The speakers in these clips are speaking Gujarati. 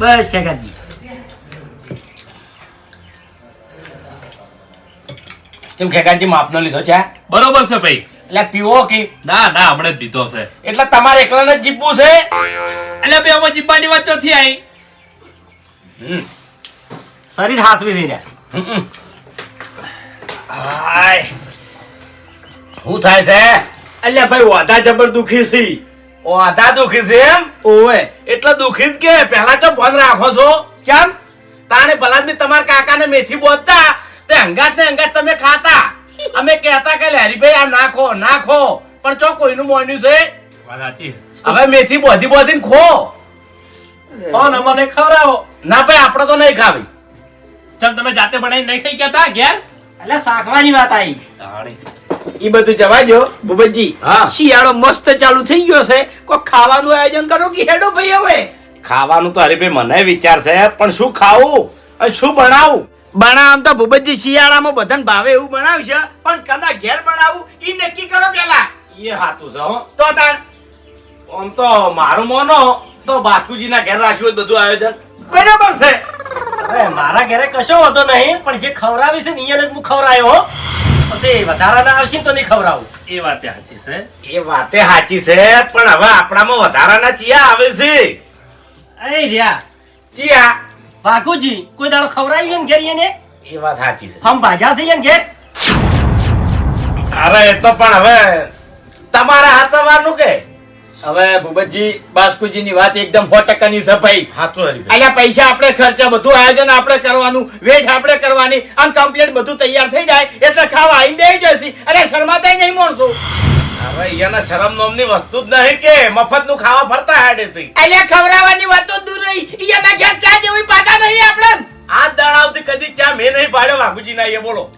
બસ ખેગાજી કેમ ખેગાજી માપનો લીધો છે બરોબર છે ભાઈ. એટલે પીવો કે? ના ના હમણે જ પીધો છે. એટલે તમારે એકલાને જ જીપવું છે? એટલે બે અમે જીપવાની વાત ચોથી આવી શરીર હાસવી થઈ રહ્યા. હાય. શું થાય છે? અલ્યા ભાઈ વાધા જબર દુખી છે. ઓધા દુખી છે એમ? ઓવે. એટલે દુખી જ કે પહેલા તો ફોન રાખો છો. કેમ તાણે ભલા જ તમારા કાકાને મેથી બોલતા તે હંગાત ને હંગાત તમે ખાતા. અમે કહેતા કે હરીભાઈ આ નાખો નાખો. પણ ચો કોઈનું મોન્યું છે? હવે મેથી બોધી બોધીને ખો. ફોન અમને ખવડાવો. ના ભાઈ આપણે તો નહીં ખાવી. ચાલ તમે જાતે બનાવીને નહીં ખાઈ કેતા ઘેર? એટલે શાકવાની વાત આવી. ઈ બધું જવા જો ભૂપતજી. શિયાળો મસ્ત ચાલુ થઈ ગયો છે. કોઈ ખાવાનું આયોજન કરો કે હેડો ભાઈ હવે? ખાવાનું તો હરીભાઈ મને વિચાર છે પણ શું ખાવું? અને શું બનાવું? બનાવ તો ભૂપતજી શિયાળામાં બધાને ભાવે એવું બનાવશે પણ કદા ઘેર બનાવું ઈ નક્કી કરો પેલા. એ હાતું છે હો. તો તાર. આમ તો મારું મોનો તો બાસ્કુજીના ઘેર રાખ્યું હોય બધું આયોજન. બરાબર છે. અરે મારા ઘરે કશો હોતો નહીં પણ જે ખવડાવી છે ને અહીંયા જ હું ખવડાયો વધારાના આવશે તો નહીં ખવડાવું. એ વાતે સાચી છે. એ વાતે સાચી છે પણ હવે આપણામાં વધારાના ચિયા આવે છે. એ રહ્યા. ચિયા? વાઘુજી કોઈ દાડો ખવડાવી ને ઘેર એને એ વાત સાચી છે. હમ ભાજા છે ને ઘેર. અરે એ તો પણ હવે તમારા હાથવાનું કે? હવે ભૂપતજી બાસ્કુજીની વાત એકદમ સો ટકા ની સફાઈ હાથું પૈસા આપણે ખર્ચા બધું આયોજન આપણે કરવાનું વેઠ આપણે કરવાની આમ કમ્પ્લીટ બધું તૈયાર થઈ જાય એટલે ખાવા આવીને બેસી જશે અરે શરમાતાય નહીં માણસો હવે અહીંયાના શરમ નોમની વસ્તુ જ નહીં કે મફતનું ખાવા ફરતા હાડે છે. અલ્યા ખવડાવવાની વાતો દૂર રહી. ઘેર ચા જેવી પાટા નહીં આપણે. આ દાડાવથી કદી ચા મેં નહીં પાડ્યો વાઘુજીના એ બોલો.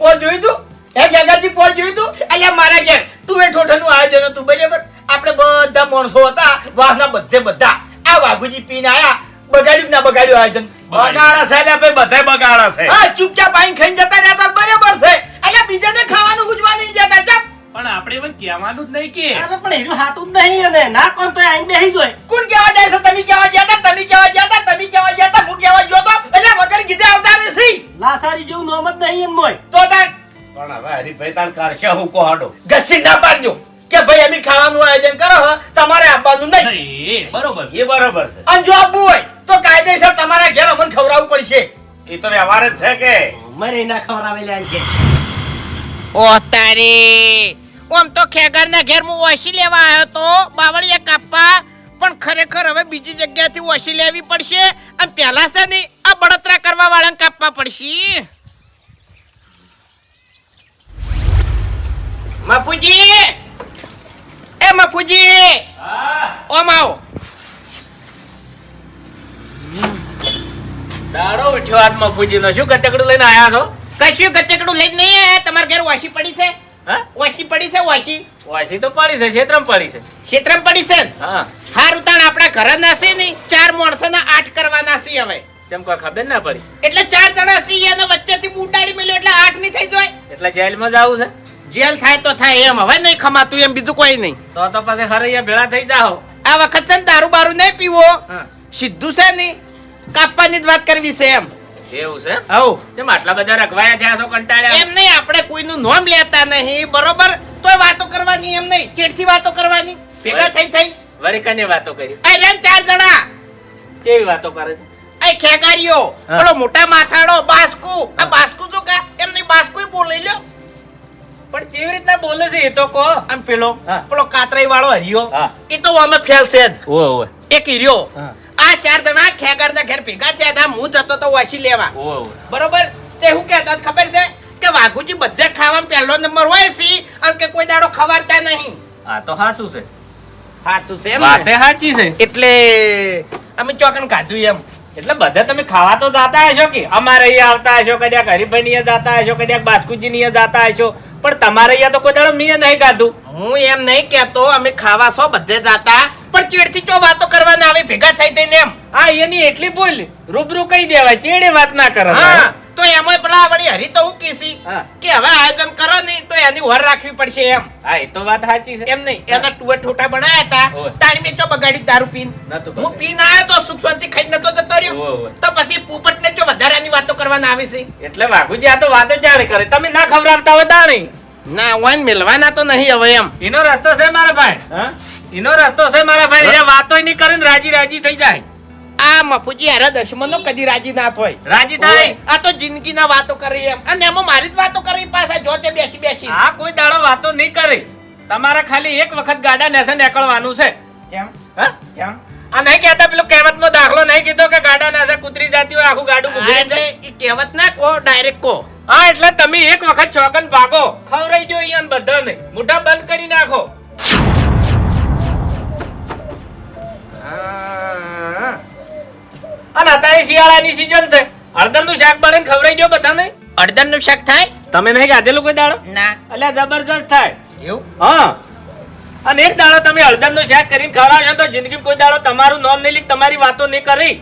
વાત જોયું તું? હે જગતજી પોત જોયું તું? અલ્યા મારા ઘેર. તું એ ઠોઠાનું આયોજન હતું બરાબર? આપણે બધા માણસો હતા વાહના બધે બધા. આ વાઘુજી પીને આયા બગાડ્યું ના બગાડ્યું આયોજન? બગાડા છે એટલે ભાઈ બધાય બગાડા છે. હા ચૂપચાપ આઈને ખાઈને જતા રહેતા બરાબર છે. એટલે બીજાને ખાવાનું ગુજવા નહીં જતા ચાપ પણ આપણે પણ કહેવાનું જ નહીં કે. અરે પણ એનું હાટું જ નહીં અને ના કોણ તો આઈને બેસી જોય? કોણ કેવા જાય છે? તમે કેવા ગયા હતા તમે કેવા ગયા હતા તમે કેવા ગયા હતા હું કેવા ગયો તો. એટલે વગર કીધે આવતા રહેશી. લાસારી જેવું નોમ જ નહીં એમ મોય તો તાર પણ હવે હરીભાઈ કરશે હું કો ઘસી ના પાડજો. કે ભાઈ અમે ખાવાનું આયોજન કરો હો, તમારે આપવાનું નહીં. બરોબર એ બરોબર છે. અને જો આપવું હોય તો કાયદેસર તમારા ઘેર અમને ખવડાવવું પડશે. એ તો વ્યવહાર જ છે કે? મરે ના ખવડાવેલા એને ઓ તારે. ઓમ તો ખેગારના ઘેર હું ઓછી લેવા આવ્યો તો બાવળીએ કાપવા. પણ ખરેખર હવે બીજી જગ્યાથી ઓછી લેવી પડશે. અને પહેલા છે ને આ બળતરા કરવા વાળાને કાપવા પડશે. મફુજી એ મફુજી ઓમ આવો દાડો ઉઠ્યો હાથમાં ફૂજીનો શું કચકડું લઈને આયા છો? કશું ગચકડું લઈને નહીં આયા. તમારા ઘેર ઓછી પડી છે? હા? ઓછી પડી છે ઓછી વાસી તો પડી છે ક્ષેત્રમ પડી છે. ક્ષેત્રમ પડી છે? ને? હા. હાર ઉતાણ આપણા ઘરના છે ને ચાર માણસોના આઠ કરવાના છે હવે. ચમ કોઈ ખબર ના પડી. એટલે ચાર જણા સી અને વચ્ચેથી બુટાડી મળ્યો એટલે આઠની થઈ જાય. એટલે જેલમાં જવું છે? જેલ થાય તો થાય એમ. હવે નહીં ખમાતું એમ બીજું કોઈ નહીં. તો તો પછી હરૈયા ભેળા થઈ જાઓ. આ વખત છે ને દારૂ બારૂ નહીં પીવો. સીધું છે ને કાપવાની જ વાત કરવી છે એમ. એવું છે હવ ચમ આટલા બધા રખવાયા થયા છો કંટાળ્યા. એમ નહીં આપણે કોઈનું નામ લેતા નહીં બરોબર? તોય વાતો કરવાની એમ નહીં ચેડથી વાતો કરવાની? ભેગા થઈ થઈ. વળી કને વાતો કરી? રેમ ચાર જણા. કેવી વાતો કરે છે? એ ખેગારીઓ. પેલો મોટા માથાડો બાસ્કુ. આ બાસ્કુ તો કા એમ નહીં બાસ્કુ બોલી લ્યો. પણ કેવી રીતના બોલે છે એ તો કો આમ પેલો પેલો કાતરાઈ વાળો હરિયો એ તો અમે ફેલ છે જ. એક હીર્યો આ ચાર જણા ખેગારના ઘેર ભેગા થયા હતા હું જતો તો વાસી લેવા. બરોબર? તે હું કહેતા ખબર છે? કે વાઘુજી બધે ખાવામાં પહેલો નંબર હોય છે અને કે કોઈ દાડો ખવારતા નહીં. આ તો હાસું છે. હાચું છે વાતે હાચી છે. એટલે અમે ચોકન કાઢ્યું એમ. એટલે બધા તમે ખાવા તો જાતા હશો કે અમારે અહીંયા આવતા હશો કદાચ હરિભાઈ ની જાતા હશો કદાચ બાસ્કુજી ની જાતા હશો? પણ તમારે અહીંયા તો કોઈ દાડો મીએ નહીં ખાધું હું એમ નહીં કહેતો અમે ખાવા સો બધે જાતા પણ ચેડથી ચો વાતો કરવાના આવે ભેગા થઈ થઈને એમ. હા એની એટલી ભૂલ. રૂબરૂ કહી દેવાય ચેડે વાત ના કરે હા. તો એમાંય પેલા વળી હરી તો હું કીસી. કે હવે આયોજન કરો નહીં તો એની વર રાખવી પડશે એમ. હા એ તો વાત સાચી છે. એમ નહીં એના ટુવે ઠોટા બનાયા હતા. તાણી મેં તો બગાડી દારૂ પીન. હું પીન આવ્યો તો સુખ શાંતિ ખાઈ નતો જતો રહ્યો. તો પછી પોપટને જો વધારાની વાતો કરવાના આવે છે. એટલે વાઘુજી આ તો વાતો ચાલે કરે. તમે ના ખવડાવતા હોય તાણી ના વાન મિલવાના તો નહીં હવે એમ. એનો રસ્તો છે મારા ભાઈ. હા? એનો રસ્તો છે મારા ભાઈ. વાતો નહીં કરે ને રાજી રાજી થઈ જાય. આ મફુજી હારા દશમનો કદી રાજી ના થાય. રાજી થાય? આ તો જિંદગીના વાતો કરી એમ. અને એમાં મારી જ વાતો કરી પાછા જો તે બેસી બેસી. આ કોઈ દાડો વાતો નહીં કરે. તમારે ખાલી એક વખત ગાડા નેસે નીકળવાનું છે. કેમ હા? કેમ આ નહીં કહેતા પેલો કહેવતમાં દાખલો નહીં કીધો કે ગાડા નેસે કૂતરી જાતી હોય આખું ગાડું ઊભી એટલે ઈ કહેવત ના કો ડાયરેક્ટ કો હા એટલે તમે એક વખત ચોકન ભાગો. ખવરાઈ જો અહીંયા બધાને. મોઢા બંધ કરી નાખો. અને અત્યારે શિયાળાની સીઝન છે. હળદરનું શાક બને ખવરાઈ દો બધાને. અડદરનું શાક થાય? તમે નહીં ગાધેલું કોઈ દાડો? ના. એટલે જબરજસ્ત થાય. એવું? હા. અને એક દાડો તમે હળદરનું શાક કરીને ખવડાવશો તો જિંદગી કોઈ દાડો તમારું નામ નહીં લીધ તમારી વાતો નહીં કરી.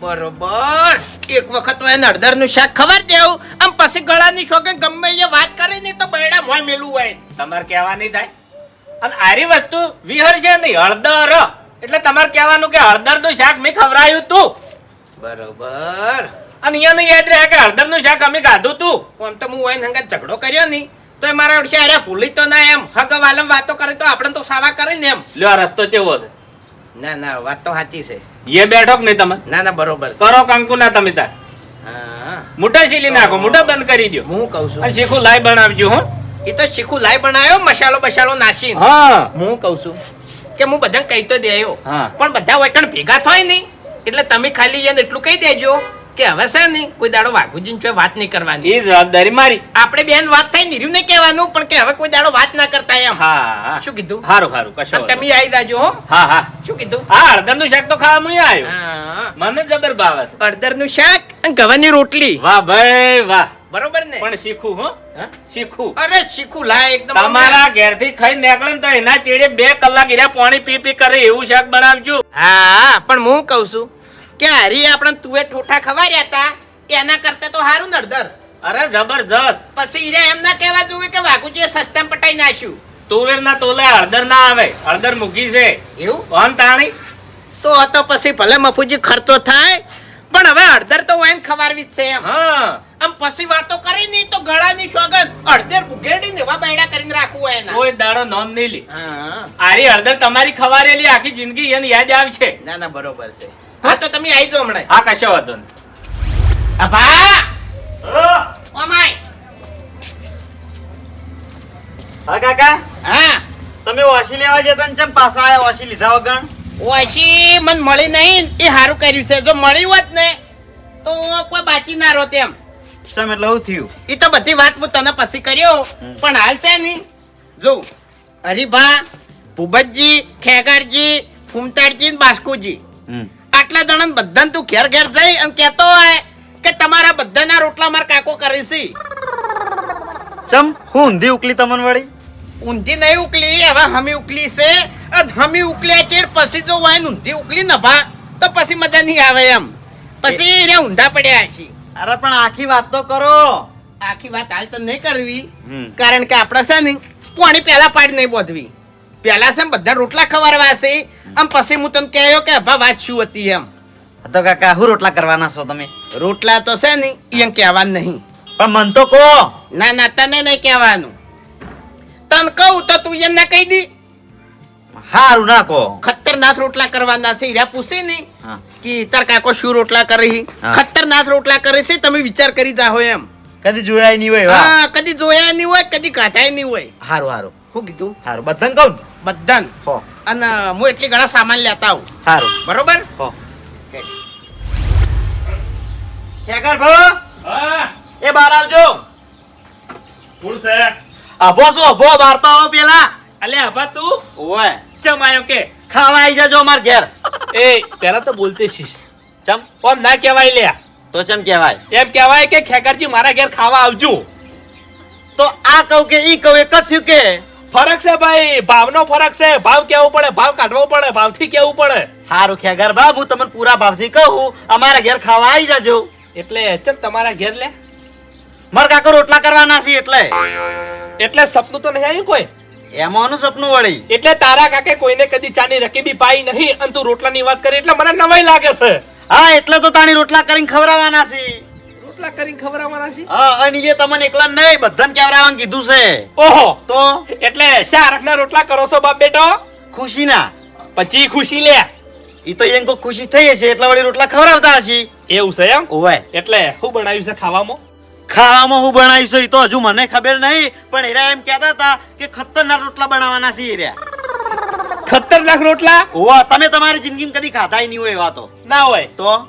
બરોબર. એક વખત તો એને અડદરનું શાક ખબર દેવું. આમ પછી ગળાની શોકે ગમે એ વાત કરે ને તો બૈડા મોય મેલું હોય. તમારે કહેવા નહીં થાય. અને આરી વસ્તુ વિહર છે નહીં હળદર. એટલે તમારે કહેવાનું કે હળદરનું શાક મેં ખવડાયું તું. બરોબર. અને અહીંયા યાદ રહે કે હળદરનું શાક અમે ખાધું તું. આમ તો હું હોય હંગા ઝઘડો કર્યો નહીં. તો મારા ઓડશે અરે ભૂલી તો ના એમ. હગ વાલમ વાતો કરે તો આપણે તો સાવા કરે ને એમ. લ્યો આ રસ્તો કેવો છે? ના ના વાત તો સાચી છે. એ બેઠો કે નહીં તમે? ના ના બરોબર કરો કંકુ ના તમે તાર. હા. મોટા શીલી નાખો મોટા બંધ કરી દો હું કહું છું. અને શીખું લાઈ બનાવજો હો. એ તો શીખું લાઈ બનાવ્યો મસાલો બસાલો નાસી હા. હું કહું છું કે હું બધાને કહી તો દેયો. પણ બધા વૈકણ ભેગા થાય નહીં. એટલે તમે ખાલી એને એટલું કહી દેજો કે હવે છે ને કોઈ દાડો વાઘુજીન છે વાત નહીં કરવાની. એ જવાબદારી મારી. આપણે બેન વાત થાય નીર્યું ને કહેવાનું પણ કે હવે કોઈ દાડો વાત ના કરતા એમ. હા શું કીધું? હારું હારું કશો તમે આવી જાજો હો. હા હા. શું કીધું? હા હળદરનું શાક તો ખાવા મું આવ્યો મને જબર ભાવે છે. અડદરનું શાક અને ગવાની રોટલી. વાહ ભાઈ વાહ. બરોબર ને? પણ શીખું હો. હા? શીખું. અરે શીખું લા એકદમ તમારા ઘેરથી ખાઈ નીકળે ને તો એના ચેડે બે કલાક એના પાણી પી પી કરે એવું શાક બનાવજો. હા પણ હું કહું છું કે હરી આપણે તુએ ઠોઠા ખવાર્યા હતા એના કરતા તો સારું ને અડદર અરે જબરજસ્ત. પછી ઈરે એમ ના કહેવા જોઈએ કે વાઘુજીએ સસ્તામાં પટાઈ નાખ્યું. તુવેર ના તોલે હળદર ના આવે હળદર મૂકી છે. એવું? ઓન તાણી. તો તો પછી ભલે મફુજી ખર્ચો થાય પણ હવે હળદર તો વાઈન ખવારવી જ છે એમ. હા. આમ પછી વાતો કરી નહીં તો ગળાની સોગન અડધર ઉઘેડી ને એવા બૈડા કરીને રાખવું હોય એના. કોઈ દાડો નોમ નહીં લી. હા. આરી હળદર તમારી ખવારેલી આખી જિંદગી એને યાદ આવશે. ના ના બરોબર છે. હા તો તમે આવી જાઓ હમણાં હા કશો વાંધો નહીં. અભા ઓમાય હા. કાકા? હા. તમે ઓછી લેવા જતા ને ચમ પાછા આયા ઓછી લીધા વગર? ઓછી મન મળી નહીં એ સારું કર્યું છે. જો મળી હોત ને તો હું કોઈ બાકી ના રહો તેમ સમ એટલે હું થયું? એ તો બધી વાત હું તને પછી કર્યો પણ હાલ છે નહીં જો ભા ભૂપતજી ખેગારજી ફૂમતાડજી ને બાસ્કુજી. હમ. આટલા દણન બધાને તું ઘેર ઘેર જઈ અને કહેતો હોય કે તમારા બધાના રોટલા માર કાકો કરે છે. ચમ હું ઊંધી ઉકલી તમન વળી? ઊંધી નહીં ઉકલી હવે હમી ઉકલી છે. અને હમી ઉકલ્યા છે પછી જો વાઈન ઊંધી ઉકલી નભા તો પછી મજા નહીં આવે એમ. પછી રે ઊંધા પડ્યા છે અરે પણ આખી વાત તો કરો. આખી વાત હાલ તો નહીં કરવી. કારણ કે આપણે છે ને પાણી પહેલા પાડી નહીં બોધવી. પહેલા છે બધા રોટલા ખવારવા છે આમ પછી હું તને કહ્યો કે ભા વાત શું હતી એમ. તો કાકા હું રોટલા કરવાના છો તમે? રોટલા તો છે ને એમ કહેવાનું નહીં. પણ મન તો કહો. ના ના તને નહીં કહેવાનું. તને કહું તો તું એમ ના કહી દી. હારું ના કહો. ખતરનાક રોટલા કરવાના છે હીરા પૂછી નહીં કે તાર કાકો શું રોટલા કરી. ખતરનાક રોટલા કરે છે તમે વિચાર કરી જાઓ એમ. કદી જોયા નહીં હોય હા કદી જોયા નહીં હોય કદી કાઢાય નહીં હોય. હારું હારું. શું કીધું? હારું બધાને કહું ને? બધાને? હો. અને હું એટલી ઘણા સામાન લેતા આવું. હારું. બરોબર? હો. ખેકર ભો. એ બહાર આવજો. કોણ છે? અભો શું અભો બહાર તો આવો પેલા. અલે આભા તું? ઓય. ચમ આયો કે? ખાવા આવી જાજો અમાર ઘેર. એ પેલા તો બોલતી શીશ. ચમ. ઓમ ના કહેવાય લે તો ચમ કહેવાય? એમ કહેવાય કે ખેકરજી મારા ઘેર ખાવા આવજો. તો આ કહું કે ઈ કહું એક જ થયું કે? ફરક છે ભાઈ ભાવનો ફરક છે. ભાવ કેવું પડે ભાવ કાઢવો પડે ભાવથી કેવું પડે? સારું ખેગર બાબુ તમને પૂરા ભાવથી કહું અમારા ઘેર ખાવા આવી જાજો. એટલે ચમ તમારા ઘેર લે? મારા કાકો રોટલા કરવાના છે એટલે. એટલે સપનું તો નહીં આવ્યું કોઈ? એમાંનું સપનું વળી. એટલે તારા કાકે કોઈને કદી ચાની રકીબી પાઈ નહીં અને તું રોટલાની વાત કરી એટલે મને નવાઈ લાગે છે. હા એટલે તો તાણી રોટલા કરીને ખવડાવવાના છે. રોટલા કરીને ખવડાવવાના છે? હા અને એ તમને એકલા નહીં બધાને કેવડાવવાનું કીધું છે. ઓહો. તો? એટલે શા રખના રોટલા કરો છો બાપ બેટો? ખુશીના. પછી ખુશી લે. ઈ તો એમ કોઈ ખુશી થઈ હશે એટલા વળી રોટલા ખવડાવતા હશે. એવું છે એમ? ઓવે એટલે શું બનાવ્યું છે ખાવામાં? ખાવામાં હું બનાવીશું એ તો હજુ મને ખબર નહીં પણ એરા એમ કહેતા હતા કે ખતરનાક રોટલા બનાવવાના છે એર્યા ખતરનાક રોટલા? ઓવા તમે તમારી જિંદગીમાં કદી ખાધાય નહીં હોય એવા તો. ના હોય. તો?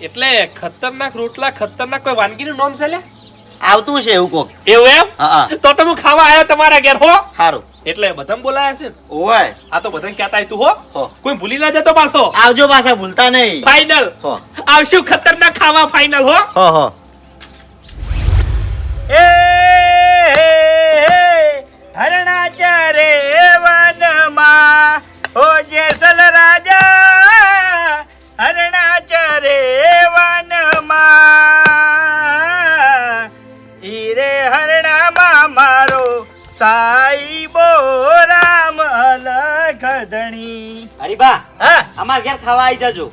એટલે ખતરનાક રોટલા ખતરનાક કોઈ વાનગીનું નામ છે લે? આવતું છે એવું કોક. એવું એમ? હા તો તમે ખાવા આવ્યા તમારા ઘેર હો. સારું એટલે બધા બોલાયા છે? ઓય આ તો બધાને કહેતા તું હો. હો. કોઈ ભૂલી ના જતો પાછો. આવજો પાછા ભૂલતા નહીં. ફાઈનલ હો. આવશું ખતરનાક ખાવા ફાઈનલ હો. હો હો. એ હરણા ચરે વનમાં ઓ જેસલ રાજા હરણા ચરે વનમાં હીરે હરણામાં મારો સાઈબો રામ અલખ ધણી. હરીબા હા. અમાર ઘેર ખાવા આવી જજો.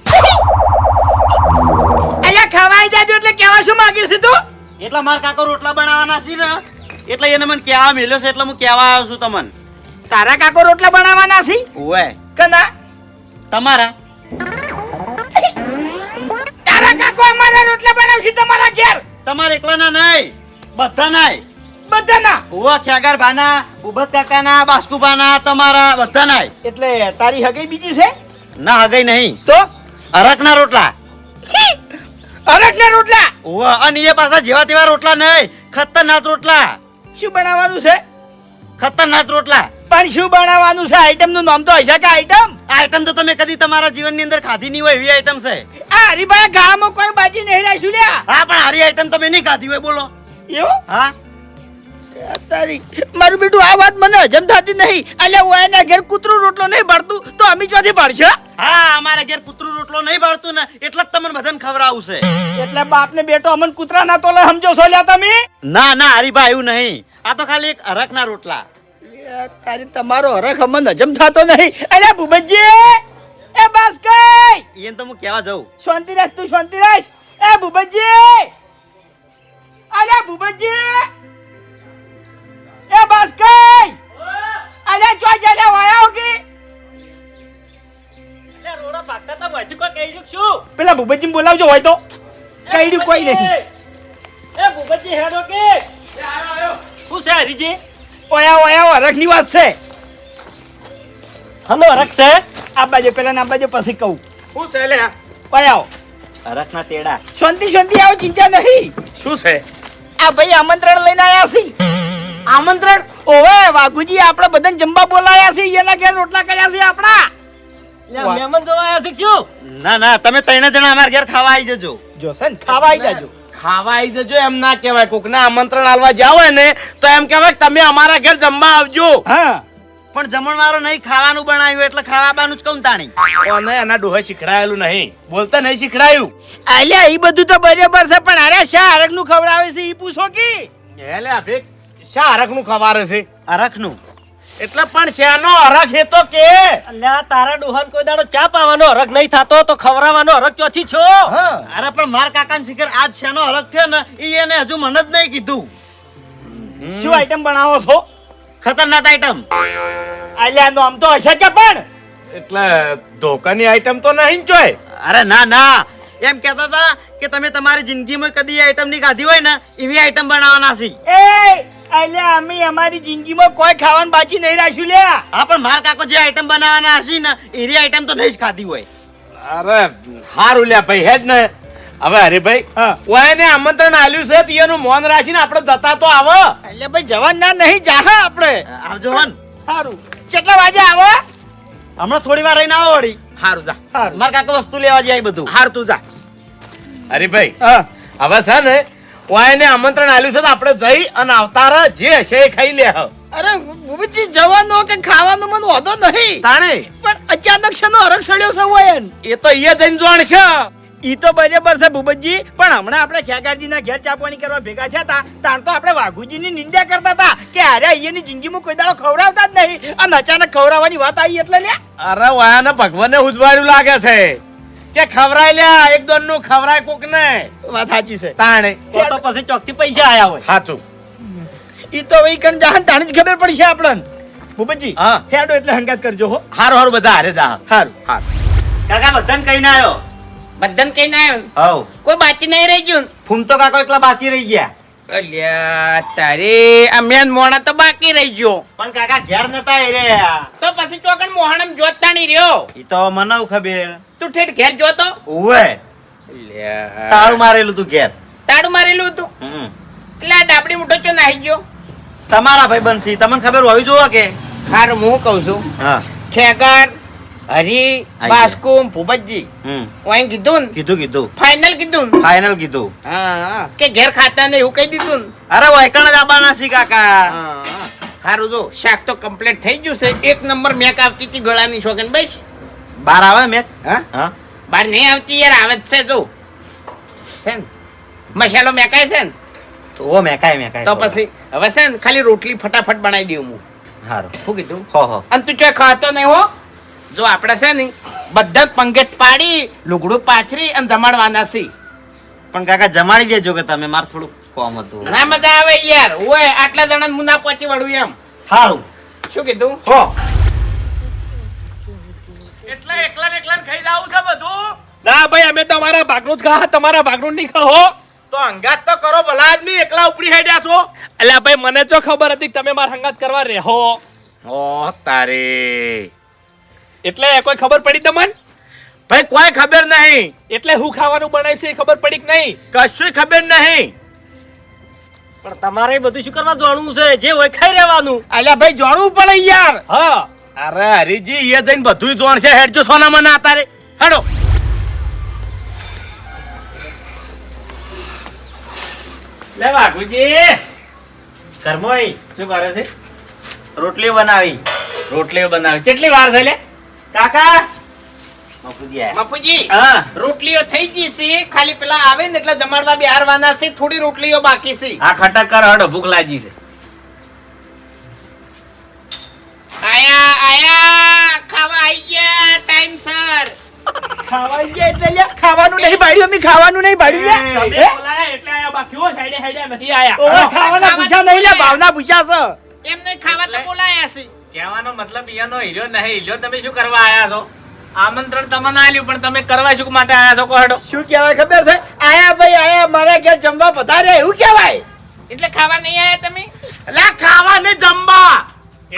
અલ્યા ખવાઈ જજો એટલે કેવા શું માંગે છે તું? એટલે માર કાકો રોટલા બનાવવાના છે ને? એટલે એને મને કહેવા મેલ્યો છે એટલે હું કહેવા આવ્યો છું તમને. તારા કાકો રોટલા બનાવવાના છે? ઓય. કના તમારા? તારા કાકો અમારા રોટલા બનાવશે તમારા ઘેર. તમારે એકલાના નહીં બધા બધાના. ઓવા ખ્યાગાર કાકાના તમારા એટલે તારી હગઈ બીજી છે? ના હગઈ નહીં. તો? અરકના રોટલા. અરટના રોટલા? ઓવા અને એ પાછા જેવા તેવા રોટલા નહીં ખતરનાક રોટલા. શું બનાવવાનું છે? ખતરનાક રોટલા. પણ શું બનાવવાનું છે? આઈટમનું નામ તો હશે કે આઈટમ? આઈટમ તો તમે કદી તમારા જીવનની અંદર ખાધી નહીં હોય એવી આઈટમ છે. આ હરીભાઈ ગામમાં કોઈ બાજી નહીં રાખ્યું લ્યા. હા પણ હારી આઈટમ તમે નહીં ખાધી હોય બોલો. એવું? હા. તારી મારું બેટું આ વાત મને હજમ થતી નહીં. અલ્યા હું એના ઘેર કૂતરું રોટલો નહીં ભરતું તો અમે ચોથી ભરશે હા અમારા ઘેર કૂતરું રોટલો નહીં ભાળતું ને એટલે જ તમને બધાને ખવડાવું છે. એટલે બાપ ને બેટો અમન કૂતરા ના તોલે સમજો છો લ્યા તમે? ના ના હરીભા એવું નહીં. આ તો ખાલી એક અરકના રોટલા. તારી તમારો હરખ અમન હજમ થતો નહીં. અલ્યા ભૂપતજી એ બસ કઈ. એને તો હું કેવા જાઉં. શાંતિ રાખ તું શાંતિ રાખ. એ ભૂપતજી અલ્યા ભૂપતજી એ બસ કઈ! અલ્યા ચો જલ્યા વાયા હોગી એટલે રોડા ભાગતા તા વાંચી કોઈ કહી શું? પેલા ભૂપતજી બોલાવજો હોય તો. કઈ રહ્યું કોઈ નહીં. એ ભૂપતજી હેડો કે! શું છે હરીજી? ઓયા ઓયા હરખની વાત છે. હલો હરખ છે? આ બાજુ પેલા ના બાજુ પછી કહું. શું છે લે? ઓયા ના તેડા. શાંતિ શાંતિ આવો ચિંતા નહીં. શું છે? આ ભાઈ આમંત્રણ લઈને આવ્યા છે આમંત્રણ? ઓવે વાઘુજી આપણે બધાને જમવા બોલાયા છે એના ઘેર રોટલા કર્યા છે આપણા. મહેમાન જોવા આવ્યા છે શું? ના ના તમે ત્રણ જણા અમારા ઘેર ખાવા આવી જજો. જોશે ને ખાવા આવી જજો. ખાવા આવી જજો એમ ના કહેવાય. કોકને આમંત્રણ આલવા જાવ હોય ને તો એમ કહેવાય તમે અમારા ઘેર જમવા આવજો. હા. પણ જમણવારો નહીં ખાવાનું બનાવ્યું એટલે ખાવાનું જ કહું તાણી. કોને એના ડોહે શીખડાયેલું નહીં. બોલતા નહીં શીખડાયું. અલ્યા એ બધું તો બરાબર છે પણ અરે શા હરખનું ખવડાવે છે એ પૂછો કે? એટલે શા હરખનું ખવારે છે? અરખનું? એટલે પણ શેનો હરખ એ તો કે? અલ્યા તારા ડોહન કોઈ દાડો ચા પાવાનો હરખ નહીં થતો તો ખવરાવાનો હરખ ચોથી છો. અરે પણ માર કાકાને શિખર આજ શેનો હરખ થયો ને ઈ એને હજુ મને જ નહીં કીધું. શું આઈટમ બનાવો છો? ખતરનાક આઈટમ અલ્યા નામ તો હશે કે પણ? એટલે ધોકાની આઈટમ તો નહીં જોય અરે ના ના. એમ કહેતા હતા કે તમે તમારી જિંદગીમાં કદી આઈટમની ખાધી હોય ને એવી આઈટમ બનાવવાના છે. એ અલ્યા અમે અમારી જિંદગીમાં કોઈ ખાવાનું બાકી નહીં રાખ્યું લે. હા પણ માર કાકો જે આઈટમ બનાવવાના હશે ને એવી આઈટમ તો નહીં જ ખાધી હોય. અરે હારું લ્યા ભાઈ હેડ ને. હવે હરિભાઈ હા. ઓયને આમંત્રણ આલ્યું છે તો એનું મોન રાખીને આપણે જતા તો આવો. એટલે ભાઈ જવાન ના નહીં જાહા આપણે. આવજો હન. સારું કેટલા વાગે આવો? હમણાં થોડી વાર રહીને આવો વળી. હારું જા. માર કાકો વસ્તુ લેવા જાય બધું. હાર તું જા. હરિભાઈ હા હવે છે ને ઓયને આમંત્રણ આલ્યું છે તો આપણે જઈ અને આવતાર જે હશે એ ખાઈ લે. અરે ભૂપતજી જવાનો કે ખાવાનો મને વાંધો નહીં. તાણે? પણ અચાનક શેનો હરખ સડ્યો છે હોય એ તો એ જઈને જોણ છે. ઈ તો બરાબર છે ભૂપતજી પણ હમણાં આપણે ખેગારજીના ઘેર ચાપવાની કરવા ભેગા થયા હતા. તાણ તો આપણે વાઘુજીની નિંદા કરતા હતા કે અરે અહીંયાની જિંદગીમાં કોઈ દાડો ખવડાવતા જ નહીં. અને અચાનક ખવડાવવાની વાત આવી એટલે લે અરે વાયાને ભગવાનને ઉજવાયું લાગે છે. કે ખવરાય લ્યા એક દોનનું ખવરાય કોક ને. વાત સાચી છે. તાણે. તો તો પછી ચોકથી પૈસા આયા હોય. સાચું ઈ તો હવે કણ જાહન તાણી જ ખબર પડશે આપણને. ભૂપતજી હા. હેડો એટલે હંગાત કરજો હો. હારું હારું બધા હારે જા. હારું. હાર. કાકા બધાને ના આવ્યો બધાને કઈ ના આવ્યો હવ. કોઈ બાકી નહીં રહી ગયું ફૂમ તો કાકો એકલા બાચી રહી ગયા. અલ્યા તારે આ મેન મોણા તો બાકી રહી ગયો. પણ કાકા ઘેર નતા રે તો પછી ચોકન મોહણમ જોતા નહીં રહ્યો. ઈ તો મને ખબર. તું ઠેઠ ઘેર જોતો ઓવે તાળું મારેલું તું ઘેર. તાળું મારેલું હતું. એટલે આ ડાબડી મુઠો ચો નાહી ગયો? તમારા ભાઈ બનશી તમને ખબર હોવી જોવા કે? હારું હું કહું છું. હા. ઠેકર હરી. બાસ્કુમ ભૂપતજી. ઓય કીધું કીધું કીધું. ફાઇનલ કીધું ફાઇનલ કીધું. હા. કે ઘેર ખાતા ને એવું કહી દીધું અરે વાયકણ જ આવવાના છી કાકા. હારું જો શાક તો કમ્પ્લીટ થઈ ગયું છે. એક નંબર મેક આવતી હતી ગળાની શોખન બસ. બાર આવે મેક હા? બાર નહીં આવતી યાર આવે જ છે જો. છે ને? મસાલો મેકાય છે ને? તો ઓ મેકાય મેકાય. તો પછી હવે છે ને ખાલી રોટલી ફટાફટ બનાવી દઉં હું. હારું. શું કીધું? હો હો. અને તું ચોય ખાતો નહીં હો? જો આપણે છે ને બધા જ પંગત પાડી લુગડું પાથરી અને જમાડવાના છે પણ કાકા જમાડી દેજો કે તમે મારે થોડું કોમ હતું. ના મજા આવે યાર. ઓય આટલા જણા હું ના પહોંચી વળું એમ. હારું. શું કીધું? હો. એટલે એકલા ને એકલા ખાઈ જાવ છે બધું? ના ભાઈ અમે તો અમારા ભાગનું જ ખા તમારા ભાગનું નહીં ખાઓ તો અંગાત તો કરો ભલા આદમી એકલા ઉપડી હેડ્યા છો? એટલે ભાઈ મને જો ખબર હતી તમે મારા હંગાત કરવા રહો ઓ તારે. એટલે કોઈ ખબર પડી તમને? ભાઈ કોઈ ખબર નહીં. એટલે હું ખાવાનું બનાવીશ છે એ ખબર પડી કે નહીં? કશું ખબર નહીં. પણ તમારે બધું શું કરવા જાણવું છે? જે હોય ખાઈ રહેવાનું. અલ્યા ભાઈ જાણવું પડે યાર. હા. અરે હરીજી એ જઈને બધું જોણ છે. હેડજો સોના મને આતારે હેડો. લે વાઘુજી. કરમોઈ શું કરે છે? રોટલી બનાવી. રોટલીઓ બનાવી. કેટલી વાર છે લે કાકા બાપુજી હા. રોટલીઓ થઈ ગઈ છે. ખાલી પેલા આવે ને એટલે જમાડવા બેહારવાના છે. થોડી રોટલીઓ બાકી છે. આ ખટક કર હડો ભૂખ લાગી છે. ખાવા ગયા એટલે લ્યા ખાવાનું નહીં બાળ્યું અમે ખાવાનું નહીં લ્યા. તમે બોલાયા એટલે આયા બાકી હો હેડે હેડે નહીં આયા. ઓવે, ખાવાના પૂછ્યા નહીં લ્યા ભાવના પૂછ્યા છે. એમને ખાવા તો બોલાયા છે. કહેવાનો મતલબ ઈયાનો હીરો નહીં હીરો તમે શું કરવા આયા છો? આમંત્રણ તમને આલ્યું પણ તમે કરવા શું માટે આયા છો કોહડો શું કહેવાય ખબર છે? આયા ભાઈ આયા મારા ઘેર જમવા પધાર્યા એવું કહેવાય? એટલે ખાવા નહીં આયા તમે? લા ખાવા ને જમવા.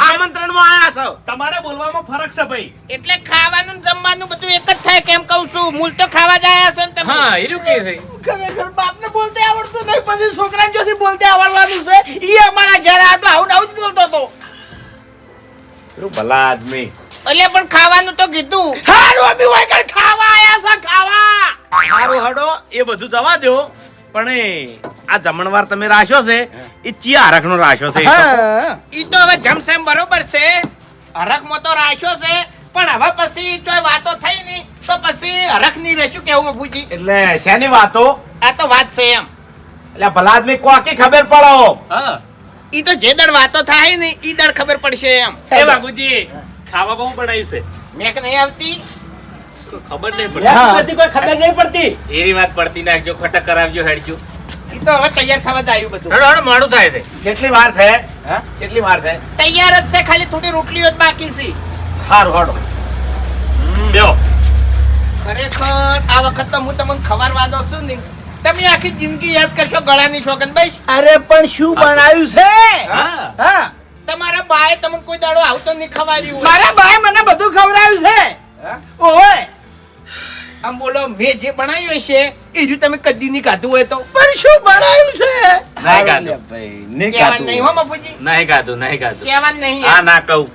આમંત્રણમાં આયા છો. તમારે બોલવામાં ફરક છે ભાઈ. એટલે ખાવાનું જમવાનું બધું એક જ થાય કેમ કહું છું? મૂળ તો ખાવા જ આયા છો ને તમે. હા એ કે છે. ખરેખર બાપને બોલતે આવડતું નહીં પછી છોકરાને જોથી બોલતે આવડવાનું છે? ઈ અમારા ઘરે આ તો આવું આવું જ બોલતો હતો. ભલા આદમી. એટલે પણ ખાવાનું તો કીધું. હારું અભી હોય કે ખાવા આયા છે ખાવા. હારું હડો એ બધું જવા દો પણ આ જમણવાર તમે રાખ્યો છે એ ચિયા હરખનો રાખ્યો છે એ તો. ઈ તો હવે જમસેમ બરોબર છે. હરખમાં તો રાખ્યો છે પણ હવે પછી જો વાતો થઈ ની તો પછી હરખ નહીં રહેશું કેવું પૂછી? એટલે શેની વાતો? આ તો વાત છે એમ. એટલે ભલા આદમી કોકી ખબર પડો ઈ તો જે દળ વાતો થાય ને ઈ દળ ખબર પડશે એમ. એ બાબુજી ખાવા બહુ બનાવ્યું છે. મેક નહીં આવતી? ખબર નહીં પડતી. કોઈ ખબર નહીં પડતી. એવી વાત પડતી નાખજો ખટક કરાવજો હેડજો. ઈ તો હવે તૈયાર થવા આવ્યું બધું. હડો હડો મોડું થાય છે. કેટલી વાર છે હા? કેટલી વાર છે. તૈયાર જ છે ખાલી થોડી રોટલીઓ જ બાકી છે. હારું હડો. લ્યો ખરેખર આ વખત તો હું તમને ખબરવાદો છું ને તમે આખી જિંદગી યાદ કરશો ગળાની શોખન ભાઈ અરે પણ શું બનાવ્યું છે? હા. હા. તમારા બાએ તમને કોઈ દાડો આવતો નહીં ખવાર્યું હોય. મારા ભાઈ મને બધું ખવડાવ્યું છે. આમ બોલો મેં જે બનાવ્યું છે એ જો તમે કદી નહીં ખાધું હોય તો. પણ શું બનાવ્યું છે? નહીં ખાધું. કહેવાનું નહીં હો મફુજી નહીં ખાધું નહીં ખાધું. કહેવાનું નહીં હા. ના કહું.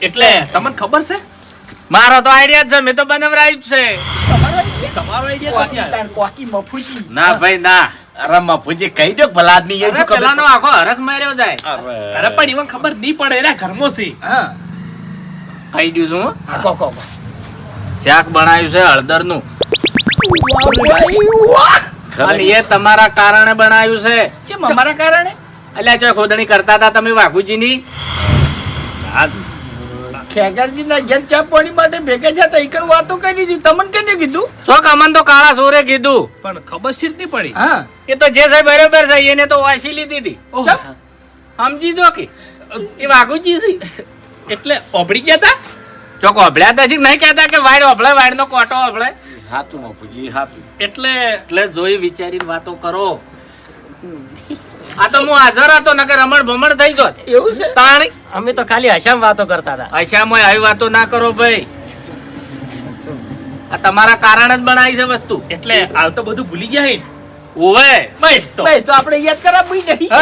એટલે તમને ખબર છે? મારો તો આઈડિયા છે મેં તો બનાવરાયું છે. તમારો આઈડિયા? કોકી મફુજી. ના ભાઈ ના. અરે મફુજી કહી દો ભલા આદમી એ પેલાનો આખો હરખ માર્યો જાય. અરે. પણ એમાં ખબર નહીં પડે એના ઘરમાં છે. હા. કહી દઉં છું કો કો. શાક બનાવ્યું છે હળદરનું અને એ તમારા કારણે બનાવ્યું છે. કેમ? અમારા કારણે? એટલે જો ખોદણી કરતા હતા તમે વાઘુજીની? ખેગારજીના ઘેર ચા પાણી માટે ભેગા થયા ઈકણ વાતો કરી દીધી તમને કેને કીધું? શોક અમન તો કાળા સોરે કીધું. પણ ખબર શીર નહીં પડી. હા. એ તો જે છે બરોબર છે. એને તો વાંચી લીધી હતી. સમજી દો કે. એ વાઘુજી છે. એટલે ઓબળી ગયા તા કોભળ્યા કે નહીં કહેતા કે વાડ ઓભળે વાડ નો કોટો ઓભળે હાતું બાપુજી હાતું એટલે એટલે જોઈ વિચારીને વાતો કરો. આ તો હું હાજર હતો નકર રમણ ભમણ થઈ જોત એવું છે? તાણી. અમે તો ખાલી હશામ વાતો કરતા હતા. હશામાં આવી વાતો ના કરો ભાઈ. આ તમારા કારણ જ બનાવી છે વસ્તુ. એટલે આ તો બધું ભૂલી ગયા હે ઓવે બસ તો. ભાઈ તો આપણે યાદ કરાવવી નહીં.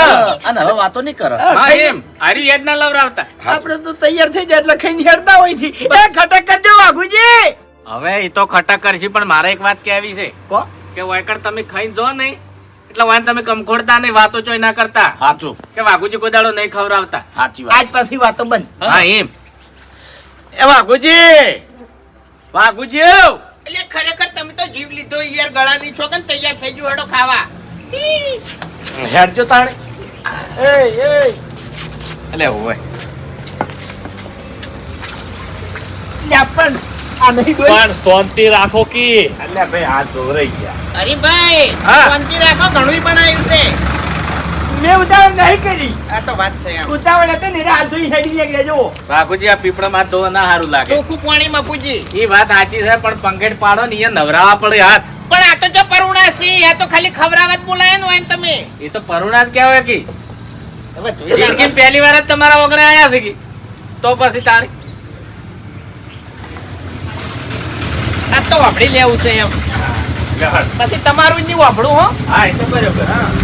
અને હવે વાતો નહીં કરો. હા, એમ. આરી યાદ ના લવરાવતા. આપણે તો તૈયાર થઈ જાય એટલે ખાઈને હેડતા હોયથી એ ખટક કરજો વાઘુજી. હવે એ તો ખટક કરશે પણ મારે એક વાત કહેવી છે. કો? કે વાયકડ તમે ખાઈને જો નહીં એટલે વાન તમે કમખોડતા નહીં વાતો ચોય ના કરતા. સાચું કે વાઘુજી કોઈ દાડો નહીં ખવડાવતા સાચી વાત આજ પછી વાતો બંધ. હા એમ. એ વાઘુજી. વાઘુજી. એટલે ખરેખર તમે તો જીવ લીધો યાર ગળાની છો કે ને તૈયાર થઈ ગયો હેડો ખાવા. હેડજો તાણે. એ એ અલે હોય પણ આ નહીં બોલ પણ શાંતિ રાખો કી. અલ્યા ભાઈ હાથ ધોરાઈ ગયા. અરે ભાઈ હા. શાંતિ રાખો ઘણું આવ્યું છે. મેં ઉતાવળ નહીં કરી. આ તો વાત છે એમ. ઉતાવળ હતી ને આ જોઈ હેડી નીકળ્યા જો. વાઘુજી આ પીપળામાં તો ના સારું લાગે. ચોખ્ખું પાણી મફુજી એ વાત સાચી છે પણ પંખેટ પાડો ને અહીંયા નવરાવા પડે હાથ. પણ આ તો જો પરુણા છે આ તો ખાલી ખવડાવવા જ બોલાય ને હોય તમે. એ તો પરુણા જ કહેવાય કે. જિંદગી પહેલી વાર જ તમારા ઓગણે આયા છે કે. તો પછી તાણી. આ તો વાપરી લેવું છે એમ. પછી તમારું જ નહીં વાપડું હો. હા એ તો બરોબર. અલ્યા,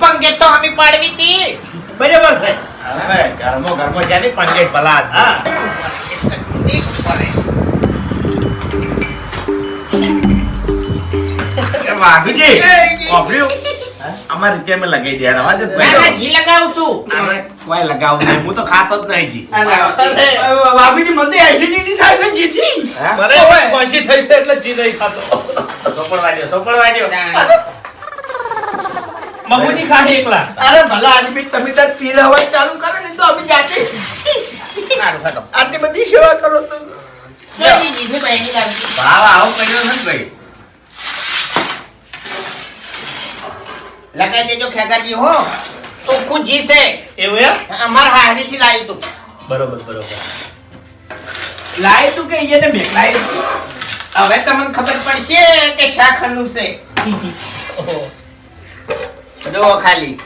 પંગેટ તો હમી પાડવી હતી. બરાબર છે. હવે ઘરમો ઘરમો છે ને પંકેટ ભલા હા. નહીં પડે. એ વાઘુજી વાપર્યું અમારે રીતે અમે લગાઈ દે રવા દે ના, ના, લગાવું છું. અમે કોઈ લગાવું નહીં હું તો ખાતો જ નહીં જી. વાઘુજી મને એસિડિટી થાય છે જીતી. મને ખુશી થઈ છે એટલે જી નહીં ખાતો. સોપડવા દો સોપડવા દો મમ્મુજી ખાહે એકલા. અરે ભલા આદમી તમે તાર પીર ચાલુ કરો ને તો અમે જાતે. આટલી બધી સેવા કરો તો. આવો કર્યો ભાઈ. લગાઈ દેજો હો. એવું એમ? અમારા લાવ્યું તું. બરોબર બરોબર. લાય તું કે એને મેકલાય હવે તમને ખબર પડશે કે શાક હનું છે. જુઓ ખાલી.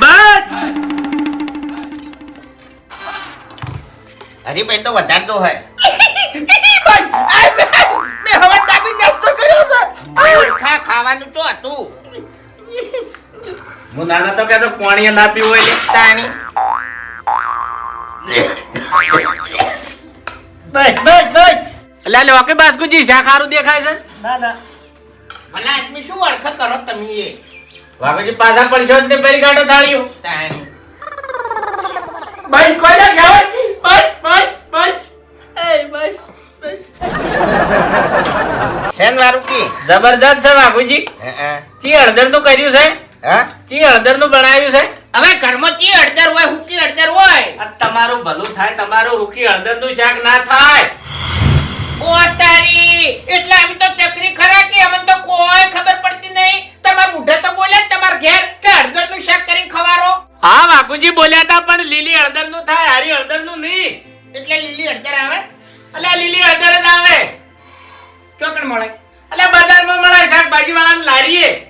બસ! ભાઈ તો વધારતો હોય. મેં મેં હવે દાબી નાસ્તો કર્યો છે. મૂર્ખા ખાવાનું તો હતું. હું નાના તો કહેતો પાણી ના પીવું હોય. તાણી. બસ બસ બસ એટલે લે ઓકે બાસ્કુજી શાક હારું દેખાય છે. ના ના. મને આદમી શું વળખ કરો તમે એ? વાઘુજી પાછા પડશો ને પેલી કાઢો થાળીઓ બસ કોઈ ના ખાવા બસ બસ બસ. એ બસ બસ. શેન કે? જબરજસ્ત છે વાઘુજી હે, હે. ચી હળદરનું કર્યું છે? હા? ચી હળદરનું બનાવ્યું છે? હવે ઘરમાં ચી અડધર હોય હુકી અડધર હોય? તમારું ભલું થાય તમારું રૂકી હળદરનું શાક ના થાય. તારી એટલે અમે તો ચકરી ખરા કે અમને તો કોઈ ખબર પડતી નહીં. તમાર બુઢા તો બોલે જ તમાર ઘેર કે હળદરનું શાક કરીને ખવારો? હા બાપુજી બોલ્યા તા પણ લીલી હળદરનું થાય હારી હળદરનું નહીં. એટલે લીલી અડધર આવે? અલ્યા લીલી હળદર જ આવે. ચોકડ મળે. અલ્યા બજારમાં મળે શાકભાજી વાળા લારીએ.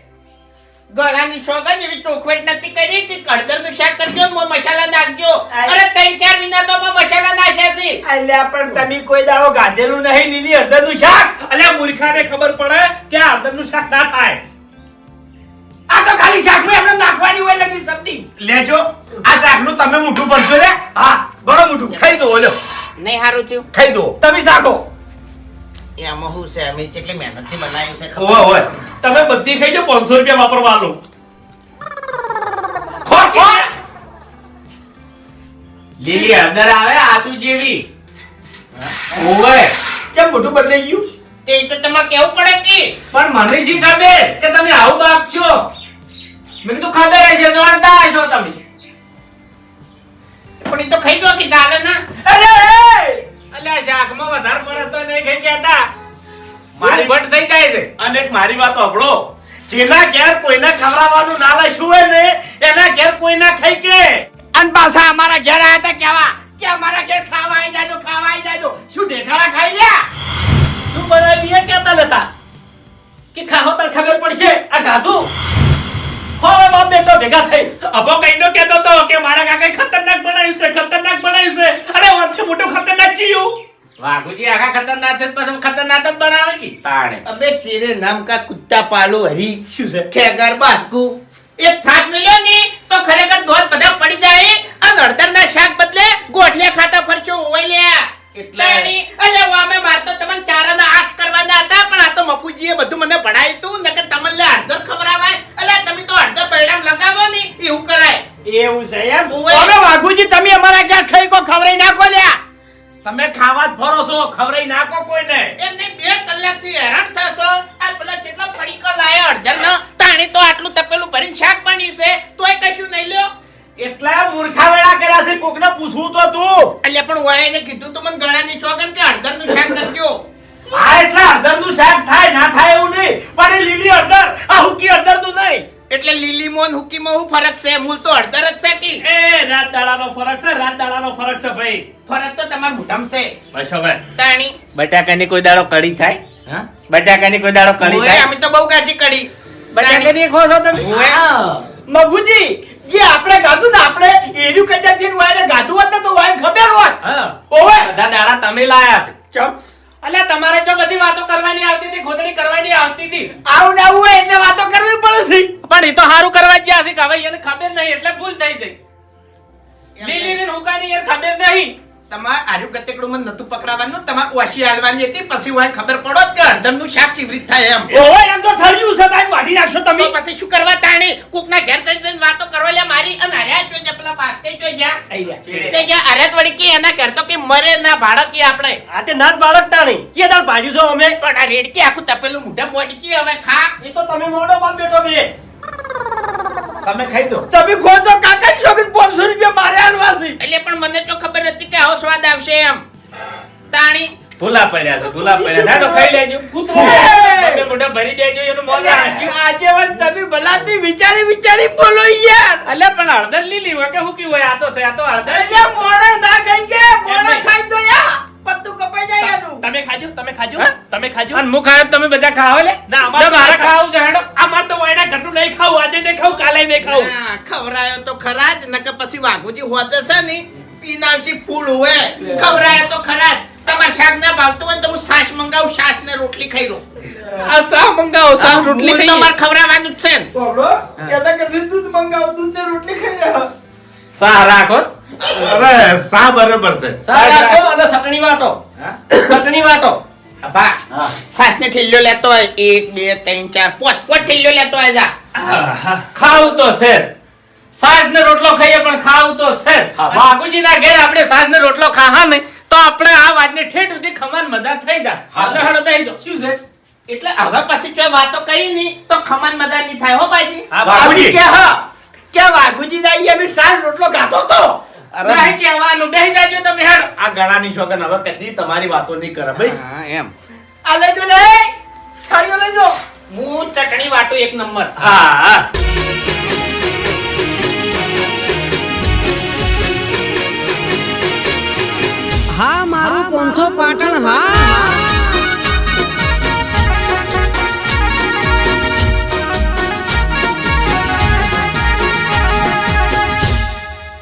ગળાની સોગંદ એવી ચોખવેટ નથી કરી કે હળદરનું શાક કરજો ને મસાલા નાખજો. અરે ત્રણ ચાર વિના તો મો મસાલા નાખ્યા છે. અલ્યા પણ તમે કોઈ દાડો ગાધેલું નહીં લીલી હળદરનું શાક? અલ્યા મૂર્ખાને ખબર પડે કે આ હળદરનું શાક ના થાય. આ તો ખાલી શાકમાં એમને નાખવાની હોય લગી સબ્જી લેજો. આ શાકનું તમે મુઠું ભરજો લે. હા બરો મુઠું ખાઈ દો ઓલો. નહીં સારું થયું. ખાઈ દો. તમે શાકો. એ આમાં શું છે? અમે કેટલી મહેનતથી બનાવ્યું છે ખબર ઓય તમે બધી ખાઈ જાઓ પાંચસો રૂપિયા વાપરવા લો લીલી હળદર આવે આદુ જેવી. ઓવે. કેમ મોઢું બદલાઈ ગયું? એ તો તમારે કેવું પડે કે? પણ મને જે ખબર કે તમે આવું બાપ છો. મને તો ખબર છે જોરદાર છો તમે. પણ એ તો ખાઈ દો કે ચાલે ના? અરે! અલ્યા શાકમાં વધારે પડે તો નહીં ખાઈ કહેતા મારી- મારી ભટ થઈ જાય છે. અને એક મારી વાત સાંભળો. જેના ઘેર કોઈને ખવડાવવાનું ના લાયશું હોય ને એના ઘેર કોઈ ના ખાઈ કે? અને પાછા અમારા ઘેર આયા તા કેવા? કે અમારા ઘેર ખાવા આવી જાજો ખાવા આવી જાજો. શું ઢેખાડા ખાઈ લ્યા શું બનાવ્યું એ કહેતા નતા. કે ખાહો ખબર પડશે? આ ગાધું? હવે બાપ બેટો ભેગા થઈ. અબો કઈનો કહેતો તો કે મારા કાકાએ ખતરનાક બનાવ્યું છે ખતરનાક બનાવ્યું છે. અરે ઓનથી મોટું ખતરનાક ચીયું વાઘુજી આખા ખતરનાક છે પછી ખતરનાક જ બનાવે કે? તાણે. અબે તેરે નામ કા કુત્તા પાલો હરી. શું છે? ખેગર બાસ્કુ. એક થાક મિલ્યો ને તો ખરેખર દોસ્ત બધા પડી જાય. અને હળદરના શાક બદલે ગોઠિયા ખાતા ફરશો ઓવાઈ લ્યા. એટલે- માર તો તમને ચારાના આઠ કરવાના હતા પણ આ તો મફુજીએ બધું મને ભણાયું તું નકર તમને હળદર ખવડાવાય. અલે તમે તો હળદર બૈરામ લગાવો ને એવું કરાય. એવું છે એમ? ઓવે. વાઘુજી તમે અમારા ઘેર ખાઈ કો ખવડાઈ નાખો લ્યા તમે ખાવા જ ફરો છો ખવડાઈ નાખો કોઈને. એમને બે કલાકથી હેરાન થશો. આ પેલા કેટલા પડીકો લાયા અડધર તાણી તો આટલું તપેલું ભરીને શાક બન્યું છે તોય કશું નહીં લ્યો. એટલા મૂર્ખા વેળા કર્યા છે કોકને પૂછવું તો તું. એટલે પણ વાળાને કીધું તો મને ગળાની સોગન કે હળદરનું શાક કરજો. આ એટલા હળદરનું શાક થાય ના થાય એવું નહીં. પણ એ લીલી હળદર આ હુકી હળદરનું નહીં. એટલે લીલી મોન હુકીમાં હું ફરક છે? મૂળ તો હળદર જ છે કી? એ રાત દાડાનો ફરક છે રાત દાડાનો ફરક છે ભાઈ. ફરક તો તમાર મોઢામાં છે. બસ હવે. તાણી. બટાકાની કોઈ દાડો કડી થાય? હા? બટાકાની કોઈ દાડો કડી થાય? અમે તો બહુ કાચી કડી બટાકાની ખો છો તમે? મફુજી જે આપણે ગાધું ને આપણે એર્યું કદાચથી વાયને ગાધું હોત ને તો વાયર ખબર હોત. ઓવે. બધા દાડા તમે લાયા છે. ચમ. અલે તમારે જો બધી વાતો કરવાની આવતી હતી ખોદણી કરવાની આવતી હતી. આવું ને આવું હોય એટલે વાતો કરવી પડે છે. પણ એ તો સારું કરવા જ ગયા છે કે હવે એને ખબર નહીં એટલે ભૂલ થઈ ગઈ. લીલી ને હુકાની યાર ખબર નહીં. તમારે આર્યુ ગતેકડું મને નતું પકડાવાનું તમારે ઓછી હાલવાની હતી પછી વાય ખબર પડો કે હળદરનું શાક કેવી થાય એમ. ઓહો એમ તો થયું છે તાઈ વાઢી નાખશો તમે. પછી શું કરવા તાણે? કોક ના ઘેર જઈને વાતો કરવા લ્યા મારી અને હર્યા જોઈ જા પેલા બાસ્કે જોઈ જ્યાં. તે જ્યાં વળી કે એના ઘેર તો કે મરે ના બાળક કે આપણે. આ તે નાત બાળક તાણી. કે દાળ પાડ્યું છો અમે? પણ આ રેડકી આખું તપેલું મોઢા મોઢી કે હવે ખા. એ તો તમે મોડો બાપ બેઠો બે. તમે ખાઈ દો. તમે ખો તો કાકા છોકરી પાંચસો રૂપિયા મારે આલવા છે. એટલે પણ મને તો ખબર નથી કે આવો સ્વાદ આવશે એમ. તાણી. ભૂલા પડ્યા છે ભૂલા પડ્યા છે. ખાઈ લેજો. કૂતરો. તમે મોઢા ભરી દેજો એનું મોં ના આજે વાત તમે ભલાદમી વિચારી વિચારી બોલો યાર. અલે પણ હળદર લીલી હોય કે હુકી હોય? આ તો છે આ તો હળદર એટલે મોણે ના ખાઈ કે મોણે ખાઈ તો યા. પત્તું કપાઈ જાય એનું. તમે ખાજો તમે ખાજો તમે ખાજો. અને હું ખાયો તમે બધા ખાઓ લે ના, અમારે તો ખાવું છે હેડો. આ તો વાયડા ઘરનું નહીં ખાવું આજે નહીં ખાવું કાલે નહીં ખાવું ખવરાયો તો ખરા જ નકર પછી વાઘુજી હોતે છે ને પીનાવશી ફૂલ હોય. ખવરાયો તો ખરા જ. તમાર શાક ના ભાવતું હોય ને તો હું સાસ મંગાવું સાસ ને રોટલી ખાઈ લઉં. આ સા મંગાવો સા રોટલી ખાઈ તમાર ખવરાવાનું જ છે ને. કેતા કે દૂધ મંગાવો દૂધ ને રોટલી ખાઈ રહ્યા સાહ રાખો. અરે સા બરાબર છે. સારા રાખો અને ચટણી વાટો. ચટણી વાટો. બા છાશ ને લેતો હોય એક બે ત્રણ ચાર પાંચ પાંચ ઠેલ્યો લેતો હોય જા. આહા, તો છે સાસ ને રોટલો ખાઈએ પણ ખાવું તો છે બાપુજી ના ઘેર આપણે સાસ ને રોટલો ખાહા ને તો આપણે આ વાતને ઠેઠ સુધી ખમાન મજા થઈ જાય. હાલો હેડો બેહી શું છે? એટલે હવે પછી જો વાતો કરી ની તો ખમાન મજા નહીં થાય હો બાજી હા, બાપુજી. કે હા. કે વાઘુજી ના સાલ રોટલો ખાતો તો? નહીં કહેવાનું. બેહી જાજો તમે હેડો. આ ગળાની શોગન હવે કદી તમારી વાતો નહીં કરે. ભાઈ હા એમ. આ લે. હું ચટણી વાટું એક નંબર. હા હા. હા મારું પાટણ હા.